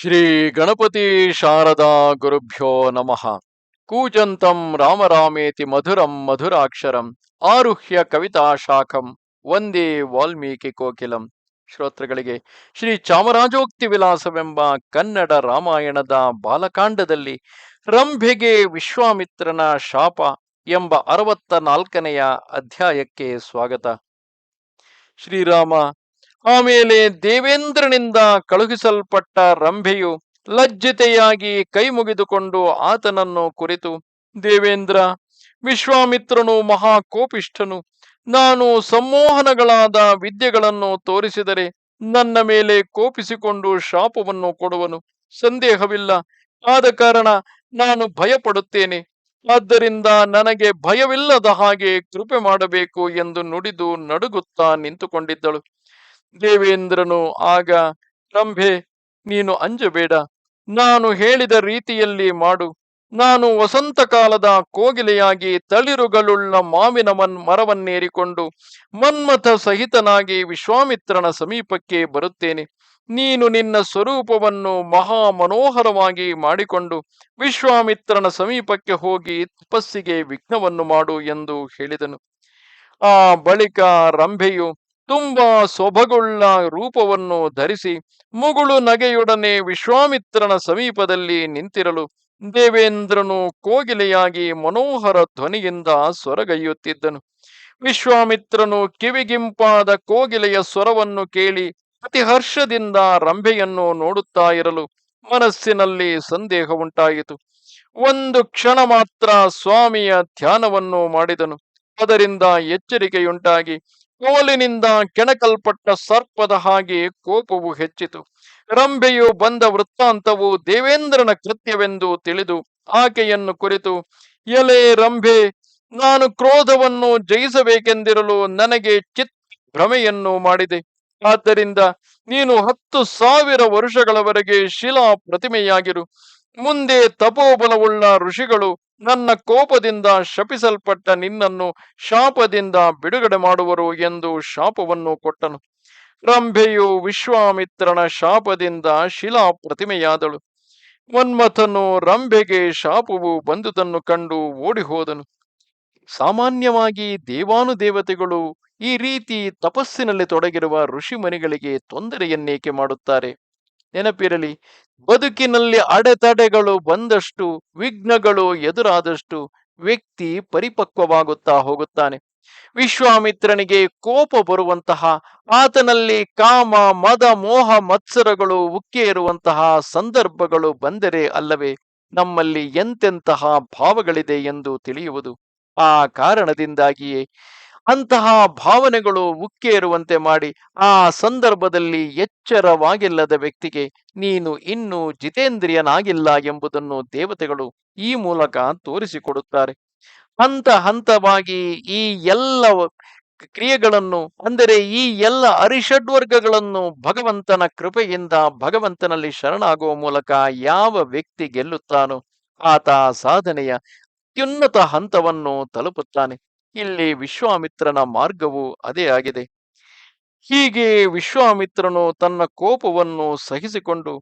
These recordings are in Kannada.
ಶ್ರೀ ಗಣಪತಿ ಶಾರದಾ ಗುರುಭ್ಯೋ ನಮಃ. ಕೂಜಂತಂ ರಾಮರಾಮೇತಿ ಮಧುರಂ ಮಧುರಾಕ್ಷರಂ ಆರುಹ್ಯ ಕವಿತಾ ಶಾಖಂ ಒಂದೇ ವಾಲ್ಮೀಕಿ ಕೋಕಿಲಂ. ಶ್ರೋತೃಗಳಿಗೆ ಶ್ರೀ ಚಾಮರಾಜೋಕ್ತಿ ವಿಲಾಸವೆಂಬ ಕನ್ನಡ ರಾಮಾಯಣದ ಬಾಲಕಾಂಡದಲ್ಲಿ ರಂಭೆಗೆ ವಿಶ್ವಾಮಿತ್ರನ ಶಾಪ ಎಂಬ ಅರವತ್ತ ನಾಲ್ಕನೆಯ ಅಧ್ಯಾಯಕ್ಕೆ ಸ್ವಾಗತ. ಶ್ರೀರಾಮ ಆಮೇಲೆ ದೇವೇಂದ್ರನಿಂದ ಕಳುಹಿಸಲ್ಪಟ್ಟ ರಂಭೆಯು ಲಜ್ಜಿತೆಯಾಗಿ ಕೈ ಮುಗಿದುಕೊಂಡು ಆತನನ್ನು ಕುರಿತು, ದೇವೇಂದ್ರ, ವಿಶ್ವಾಮಿತ್ರನು ಮಹಾಕೋಪಿಷ್ಠನು. ನಾನು ಸಂಮೋಹನಗಳಾದ ವಿದ್ಯೆಗಳನ್ನು ತೋರಿಸಿದರೆ ನನ್ನ ಮೇಲೆ ಕೋಪಿಸಿಕೊಂಡು ಶಾಪವನ್ನು ಕೊಡುವನು. ಸಂದೇಹವಿಲ್ಲ. ಆದ ಕಾರಣ ನಾನು ಭಯಪಡುತ್ತೇನೆ. ಆದ್ದರಿಂದ ನನಗೆ ಭಯವಿಲ್ಲದ ಹಾಗೆ ಕೃಪೆ ಮಾಡಬೇಕು ಎಂದು ನುಡಿದು ನಡುಗುತ್ತಾ ನಿಂತುಕೊಂಡಿದ್ದಳು. ದೇವೇಂದ್ರನು, ಆಗ ರಂಭೆ, ನೀನು ಅಂಜಬೇಡ. ನಾನು ಹೇಳಿದ ರೀತಿಯಲ್ಲಿ ಮಾಡು. ನಾನು ವಸಂತ ಕಾಲದ ಕೋಗಿಲೆಯಾಗಿ ತಳಿರುಗಳುಳ್ಳ ಮಾವಿನ ಮನ್, ಮರವನ್ನೇರಿಕೊಂಡು ಮನ್ಮಥ ಸಹಿತನಾಗಿ ವಿಶ್ವಾಮಿತ್ರನ ಸಮೀಪಕ್ಕೆ ಬರುತ್ತೇನೆ. ನೀನು ನಿನ್ನ ಸ್ವರೂಪವನ್ನು ಮಹಾ ಮನೋಹರವಾಗಿ ಮಾಡಿಕೊಂಡು ವಿಶ್ವಾಮಿತ್ರನ ಸಮೀಪಕ್ಕೆ ಹೋಗಿ ತಪಸ್ಸಿಗೆ ವಿಘ್ನವನ್ನು ಮಾಡು ಎಂದು ಹೇಳಿದನು. ಆ ಬಳಿಕ ರಂಭೆಯು ತುಂಬಾ ಸೊಬಗುಳ್ಳ ರೂಪವನ್ನು ಧರಿಸಿ ಮುಗುಳು ನಗೆಯೊಡನೆ ವಿಶ್ವಾಮಿತ್ರನ ಸಮೀಪದಲ್ಲಿ ನಿಂತಿರಲು ದೇವೇಂದ್ರನು ಕೋಗಿಲೆಯಾಗಿ ಮನೋಹರ ಧ್ವನಿಯಿಂದ ಸ್ವರಗೈಯುತ್ತಿದ್ದನು ವಿಶ್ವಾಮಿತ್ರನು ಕಿವಿಗಿಂಪಾದ ಕೋಗಿಲೆಯ ಸ್ವರವನ್ನು ಕೇಳಿ ಅತಿ ಹರ್ಷದಿಂದ ರಂಭೆಯನ್ನು ನೋಡುತ್ತಾ ಇರಲು ಮನಸ್ಸಿನಲ್ಲಿ ಸಂದೇಹ ಉಂಟಾಯಿತು. ಒಂದು ಕ್ಷಣ ಮಾತ್ರ ಸ್ವಾಮಿಯ ಧ್ಯಾನವನ್ನು ಮಾಡಿದನು. ಅದರಿಂದ ಎಚ್ಚರಿಕೆಯುಂಟಾಗಿ ಕೋಲಿನಿಂದ ಕೆಣಕಲ್ಪಟ್ಟ ಸರ್ಪದ ಹಾಗೆ ಕೋಪವು ಹೆಚ್ಚಿತು. ರಂಭೆಯು ಬಂದ ವೃತ್ತಾಂತವು ದೇವೇಂದ್ರನ ಕೃತ್ಯವೆಂದು ತಿಳಿದು ಆಕೆಯನ್ನು ಕುರಿತು, ಎಲೆ ರಂಭೆ, ನಾನು ಕ್ರೋಧವನ್ನು ಜಯಿಸಬೇಕೆಂದಿರಲು ನನಗೆ ಚಿತ್ ಭ್ರಮೆಯನ್ನು ಮಾಡಿದೆ. ಆದ್ದರಿಂದ ನೀನು ಹತ್ತು ಸಾವಿರ ವರುಷಗಳವರೆಗೆ ಶಿಲಾ ಪ್ರತಿಮೆಯಾಗಿರು. ಮುಂದೆ ತಪೋಬಲವುಳ್ಳ ಋಷಿಗಳು ನನ್ನ ಕೋಪದಿಂದ ಶಪಿಸಲ್ಪಟ್ಟ ನಿನ್ನನ್ನು ಶಾಪದಿಂದ ಬಿಡುಗಡೆ ಮಾಡುವರು ಎಂದು ಶಾಪವನ್ನು ಕೊಟ್ಟನು. ರಂಭೆಯು ವಿಶ್ವಾಮಿತ್ರನ ಶಾಪದಿಂದ ಶಿಲಾ ಪ್ರತಿಮೆಯಾದಳು. ಮನ್ಮಥನು ರಂಭೆಗೆ ಶಾಪವು ಬಂದುದನ್ನು ಕಂಡು ಓಡಿಹೋದನು. ಸಾಮಾನ್ಯವಾಗಿ ದೇವಾನುದೇವತೆಗಳು ಈ ರೀತಿ ತಪಸ್ಸಿನಲ್ಲಿ ತೊಡಗಿರುವ ಋಷಿಮುನಿಗಳಿಗೆ ತೊಂದರೆಯನ್ನೇಕೆ ಮಾಡುತ್ತಾರೆ? ನೆನಪಿರಲಿ, ಬದುಕಿನಲ್ಲಿ ಅಡೆತಡೆಗಳು ಬಂದಷ್ಟು, ವಿಘ್ನಗಳು ಎದುರಾದಷ್ಟು ವ್ಯಕ್ತಿ ಪರಿಪಕ್ವವಾಗುತ್ತಾ ಹೋಗುತ್ತಾನೆ. ವಿಶ್ವಾಮಿತ್ರನಿಗೆ ಕೋಪ ಬರುವಂತಹ, ಆತನಲ್ಲಿ ಕಾಮ, ಮದ, ಮೋಹ, ಮತ್ಸರಗಳು ಉಕ್ಕೇರುವಂತಹ ಸಂದರ್ಭಗಳು ಬಂದರೆ ಅಲ್ಲವೇ ನಮ್ಮಲ್ಲಿ ಎಂತೆಂತಹ ಭಾವಗಳಿದೆ ಎಂದು ತಿಳಿಯುವುದು. ಆ ಕಾರಣದಿಂದಾಗಿಯೇ ಅಂತಹ ಭಾವನೆಗಳು ಉಕ್ಕೇರುವಂತೆ ಮಾಡಿ ಆ ಸಂದರ್ಭದಲ್ಲಿ ಎಚ್ಚರವಾಗಿಲ್ಲದ ವ್ಯಕ್ತಿಗೆ ನೀನು ಇನ್ನೂ ಜಿತೇಂದ್ರಿಯನಾಗಿಲ್ಲ ಎಂಬುದನ್ನು ದೇವತೆಗಳು ಈ ಮೂಲಕ ತೋರಿಸಿಕೊಡುತ್ತಾರೆ. ಹಂತ ಹಂತವಾಗಿ ಈ ಎಲ್ಲ ಕ್ರಿಯೆಗಳನ್ನು ಅಂದರೆ ಈ ಎಲ್ಲ ಅರಿಷಡ್ವರ್ಗಗಳನ್ನು ಭಗವಂತನ ಕೃಪೆಯಿಂದ ಭಗವಂತನಲ್ಲಿ ಶರಣಾಗುವ ಮೂಲಕ ಯಾವ ವ್ಯಕ್ತಿ ಗೆಲ್ಲುತ್ತಾನೋ ಆತ ಸಾಧನೆಯ ಅತ್ಯುನ್ನತ ಹಂತವನ್ನು ತಲುಪುತ್ತಾನೆ. ಇಲ್ಲಿ ವಿಶ್ವಾಮಿತ್ರನ ಮಾರ್ಗವು ಅದೇ ಆಗಿದೆ. ಹೀಗೆ ವಿಶ್ವಾಮಿತ್ರನು ತನ್ನ ಕೋಪವನ್ನು ಸಹಿಸಿಕೊಂಡು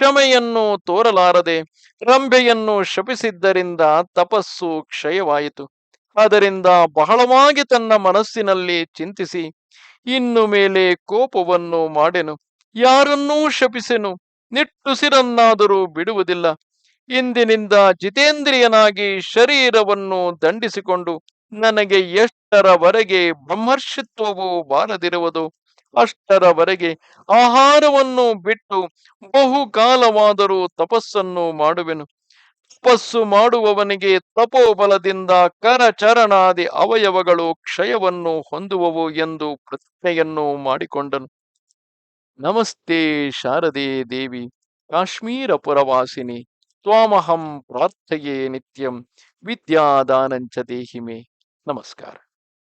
ಕ್ಷಮೆಯನ್ನು ತೋರಲಾರದೆ ರಂಭೆಯನ್ನು ಶಪಿಸಿದ್ದರಿಂದ ತಪಸ್ಸು ಕ್ಷಯವಾಯಿತು. ಅದರಿಂದ ಬಹಳವಾಗಿ ತನ್ನ ಮನಸ್ಸಿನಲ್ಲಿ ಚಿಂತಿಸಿ ಇನ್ನು ಮೇಲೆ ಕೋಪವನ್ನು ಮಾಡೆನು. ಯಾರನ್ನೂ ಶಪಿಸೆನು. ನಿಟ್ಟುಸಿರನ್ನಾದರೂ ಬಿಡುವುದಿಲ್ಲ. ಇಂದಿನಿಂದ ಜಿತೇಂದ್ರಿಯನಾಗಿ ಶರೀರವನ್ನು ದಂಡಿಸಿಕೊಂಡು ನನಗೆ ಎಷ್ಟರವರೆಗೆ ಬ್ರಹ್ಮರ್ಷಿತ್ವವು ಬಾರದಿರುವುದು, ಅಷ್ಟರವರೆಗೆ ಆಹಾರವನ್ನು ಬಿಟ್ಟು ಬಹುಕಾಲವಾದರೂ ತಪಸ್ಸನ್ನು ಮಾಡುವೆನು. ತಪಸ್ಸು ಮಾಡುವವನಿಗೆ ತಪೋಬಲದಿಂದ ಕರಚರಣಾದಿ ಅವಯವಗಳು ಕ್ಷಯವನ್ನು ಹೊಂದುವವು ಎಂದು ಪ್ರತಿಜ್ಞೆಯನ್ನು ಮಾಡಿಕೊಂಡನು. ನಮಸ್ತೆ ಶಾರದೆ ದೇವಿ ಕಾಶ್ಮೀರ ಪುರವಾಸಿನಿ ತ್ವಾಮಹಂ ಪ್ರಾರ್ಥೆಯೇ ನಿತ್ಯಂ, ವಿದ್ಯಾದಾನಂಚ ದೇಹಿಮೆ. Namaskar.